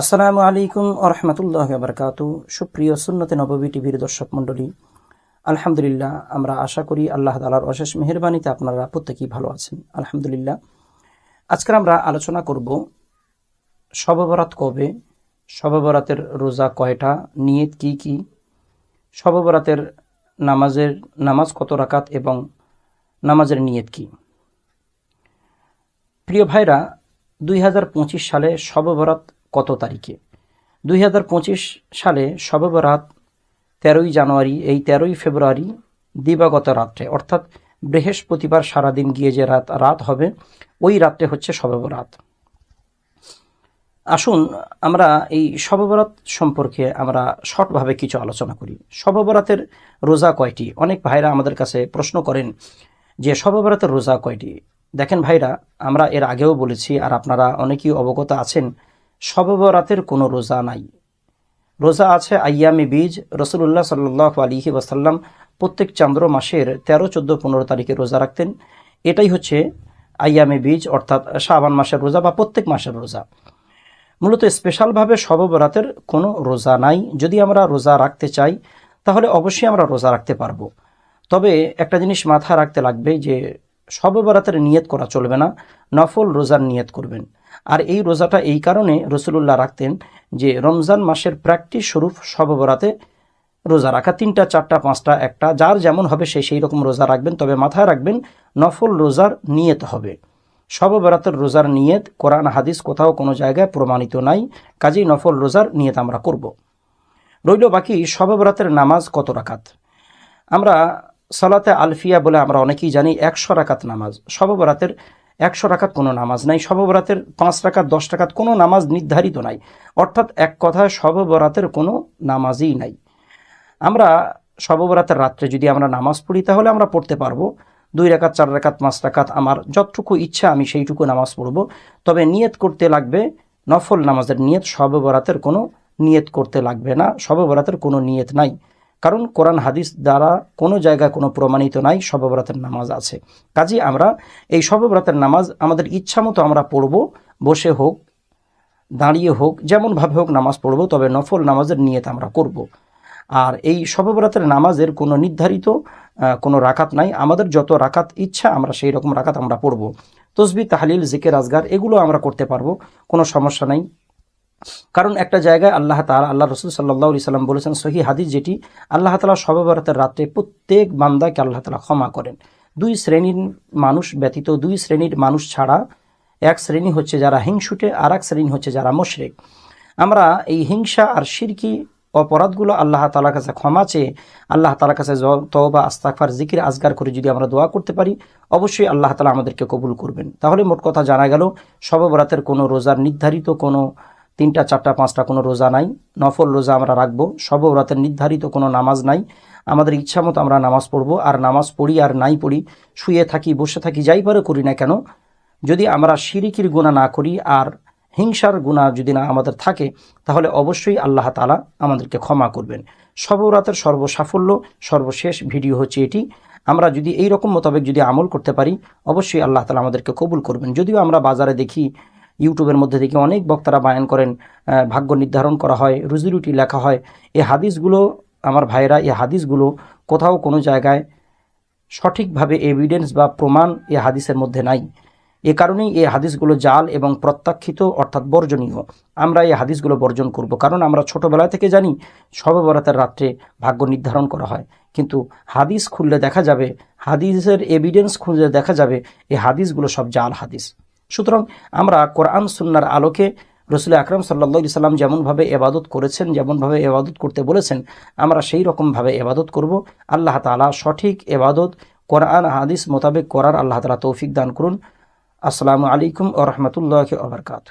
আসসালামু আলাইকুম আরহামতুল্লাহ বারকাত সুপ্রিয় সুন্নতে নববী টিভির দর্শক মণ্ডলী, আলহামদুলিল্লাহ আমরা আশা করি আল্লাহ তালার অশেষ মেহরবানিতে আপনারা প্রত্যেকেই ভালো আছেন। আলহামদুলিল্লাহ। আজকে আমরা আলোচনা করব শববরাত কবে শববরাতের রোজা কয়টা, নিয়ত কি কি শববরাতের নামাজের নামাজ কত রাকাত এবং নামাজের নিয়ত কি। প্রিয় ভাইরা, দুই হাজার পঁচিশ সালে শববরাত কত তারিখে? দুই হাজার পঁচিশ সালে শববরাত তেরোই জানুয়ারি, এই তেরোই ফেব্রুয়ারি দিবাগত রাত্রে, অর্থাৎ বৃহস্পতিবার সারাদিন গিয়ে যে রাত রাত হবে, ওই রাত্রে হচ্ছে শববরাত আসুন আমরা এই শববরাত সম্পর্কে আমরা শর্টভাবে কিছু আলোচনা করি। শববরাতের রোজা কয়টি? অনেক ভাইরা আমাদের কাছে প্রশ্ন করেন যে শববরাতের রোজা কয়টি? দেখেন ভাইরা, আমরা এর আগেও বলেছি আর আপনারা অনেকেই অবগত আছেন শববরাতের কোনো রোজা নাই। রোজা আছে আয়ামি বীজ। রসুল্লাহ সাল্লাহ আলিহি ওয়াসাল্লাম প্রত্যেক চান্দ্র মাসের তেরো, চোদ্দ, পনেরো তারিখে রোজা রাখতেন। এটাই হচ্ছে আয়ামে বীজ, অর্থাৎ শাবান মাসের রোজা বা প্রত্যেক মাসের রোজা। মূলত স্পেশালভাবে শববরাতের কোনো রোজা নাই। যদি আমরা রোজা রাখতে চাই, তাহলে অবশ্যই আমরা রোজা রাখতে পারব। তবে একটা জিনিস মাথায় রাখতে লাগবে যে শববরাতের নিয়ত করা চলবে না, নফল রোজার নিয়ত করবেন। আর এই রোজাটা এই কারণে রসুলুল্লাহ রাখতেন যে রমজান মাসের প্র্যাকটিস স্বরূপ শববরাতে রোজা রাখা, তিনটা, চারটা, পাঁচটা, একটা, যার যেমন হবে সে সেই রকম রোজা রাখবেন। তবে মাথায় রাখবেন, নফল রোজার নিয়ত হবে। শববরাতের রোজার নিয়ত কোরআন, হাদিস কোথাও কোনো জায়গায় প্রমাণিত নাই, কাজেই নফল রোজার নিয়ত আমরা করব। রইল বাকি শববরাতের নামাজ কত রাকাত? আমরা সালাতে আলফিয়া বলে আমরা অনেকেই জানি একশো রাকাত নামাজ। শববরাতের একশো রাকাত কোনো নামাজ নাই। শববরাতের পাঁচ রাকাত, দশ টাকাত কোনো নামাজ নির্ধারিত নাই। অর্থাৎ এক কথায় শববরাতের কোনো নামাজই নাই। আমরা শববরাতের রাত্রে যদি আমরা নামাজ পড়ি, তাহলে আমরা পড়তে পারব। দুই রাকাত, চার রাকাত, পাঁচ রাকাত, আমার যতটুকু ইচ্ছা আমি সেইটুকু নামাজ পড়ব। তবে নিয়ত করতে লাগবে, নফল নামাজের নিয়ত শববরাতের কোনো নিয়ত করতে লাগবে না। শববরাতের কোনো নিয়ত নাই। কারণ কোরআন হাদিস দ্বারা কোনো জায়গায় কোনো প্রমাণিত নাই শববরাতের নামাজ আছে। কাজে আমরা এই শববরাতের নামাজ আমাদের ইচ্ছা মতো আমরা পড়ব, বসে হোক, দাঁড়িয়ে হোক, যেমনভাবে হোক নামাজ পড়ব, তবে নফল নামাজের নিয়ত আমরা করব। আর এই শববরাতের নামাজের কোনো নির্ধারিত কোনো রাকাত নাই, আমাদের যত রাকাত ইচ্ছা আমরা সেই রকম রাকাত আমরা পড়ব। তসবি, তাহলিল, জিকের, আজগার, এগুলো আমরা করতে পারব, কোনো সমস্যা নাই। কারণ একটা জায়গায় আল্লাহ তালা আল্লাহ রসুল সাল্লাহ সাল্লাম বলেছেন সহি হাদিস যেটি আল্লাহ তালা সববরাতের রাত্রে প্রত্যেক বান্দাকে আল্লাহ তালা ক্ষমা করেন। দুই শ্রেণির মানুষ ব্যতীত, দুই শ্রেণির মানুষ ছাড়া এক শ্রেণি হচ্ছে যারা হিংসুটে, আর এক শ্রেণি হচ্ছে যারা মুশরেক। আমরা এই হিংসা আর সিরকি অপরাধগুলো আল্লাহ তালার কাছে ক্ষমা চেয়ে, আল্লাহ তালার কাছে তবা আস্তাকফার জিকির, আজগার করে যদি আমরা দোয়া করতে পারি, অবশ্যই আল্লাহ তালা আমাদেরকে কবুল করবেন। তাহলে মোট কথা জানা গেল সববরাতের কোনো রোজার নির্ধারিত কোনো তিনটা, চারটা, পাঁচটা কোনো রোজা নাই, নফল রোজা আমরা রাখব। সবরাতের নির্ধারিত কোনো নামাজ নাই। আমাদের ইচ্ছা মতো আমরা নামাজ পড়ব, আর নামাজ পড়ি আর নাই পড়ি, শুয়ে থাকি, বসে থাকি, যাই পারে করি না কেন, যদি আমরা শিরিকির গুণা না করি আর হিংসার গুণা যদি না আমাদের থাকে, তাহলে অবশ্যই আল্লাহ তালা আমাদেরকে ক্ষমা করবেন। সবরাতের সর্বসাফল্য, সর্বশেষ ভিডিও হচ্ছে এটি। আমরা যদি এই রকম মোতাবেক যদি আমল করতে পারি, অবশ্যই আল্লাহ তালা আমাদেরকে কবুল করবেন। যদিও আমরা বাজারে দেখি ইউটিউবের মধ্যে থেকে অনেক বক্তারা বায়ান করেন ভাগ্য নির্ধারণ করা হয়, রুজি রুটি লেখা হয়। এই হাদিসগুলো, আমার ভাইরা এই হাদিসগুলো কোথাও কোনো জায়গায় সঠিকভাবে এভিডেন্স বা প্রমাণ এ হাদিসের মধ্যে নাই। এ কারণেই এই হাদিসগুলো জাল এবং প্রত্যাখ্যিত, অর্থাৎ বর্জনীয়। আমরা এই হাদিসগুলো বর্জন করব, কারণ আমরা ছোটোবেলা থেকে জানি সর্ববরাতের রাত্রে ভাগ্য নির্ধারণ করা হয়। কিন্তু হাদিস খুললে দেখা যাবে, হাদিসের এভিডেন্স খুঁজলে দেখা যাবে এই হাদিসগুলো সব জাল হাদিস। সুতরাং আমরা কোরআন, সুন্নার আলোকে রসুল আকরম সাল্লা সাল্লাম যেমনভাবে এবাদত করেছেন, যেমনভাবে এবাদত করতে বলেছেন, আমরা সেই রকমভাবে এবাদত করব। আল্লাহ তালা সঠিক এবাদত, কোরআন, হাদিস মোতাবেক করার আল্লাহ তালা তৌফিক দান করুন। আসসালামু আলাইকুম ও রহমতুল্লাহ আবরকাত